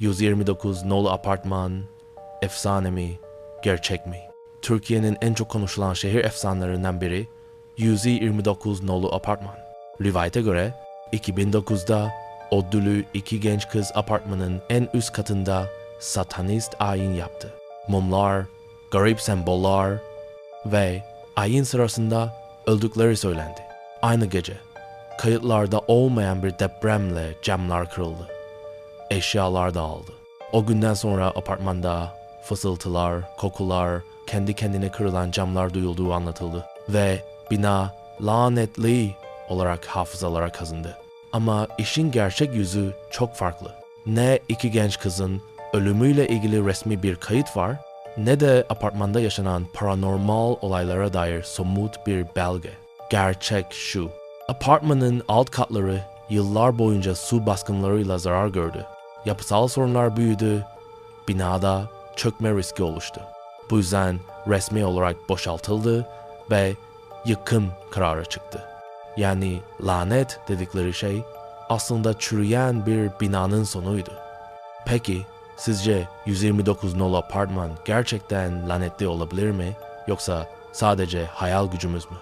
129 nolu apartman efsane mi, gerçek mi? Türkiye'nin en çok konuşulan şehir efsanelerinden biri 129 nolu apartman. Rivayete göre 2009'da Oddülü iki genç kız apartmanın en üst katında satanist ayin yaptı. Mumlar, garip semboller ve ayin sırasında öldükleri söylendi. Aynı gece kayıtlarda olmayan bir depremle camlar kırıldı. Eşyalar dağıldı. O günden sonra apartmanda fısıltılar, kokular, kendi kendine kırılan camlar duyulduğu anlatıldı ve bina lanetli olarak hafızalara kazındı. Ama işin gerçek yüzü çok farklı. Ne iki genç kızın ölümüyle ilgili resmi bir kayıt var, ne de apartmanda yaşanan paranormal olaylara dair somut bir belge. Gerçek şu. Apartmanın alt katları yıllar boyunca su baskınlarıyla zarar gördü. Yapısal sorunlar büyüdü, binada çökme riski oluştu. Bu yüzden resmi olarak boşaltıldı ve yıkım kararı çıktı. Yani lanet dedikleri şey aslında çürüyen bir binanın sonuydu. Peki sizce 129 nolu apartman gerçekten lanetli olabilir mi yoksa sadece hayal gücümüz mü?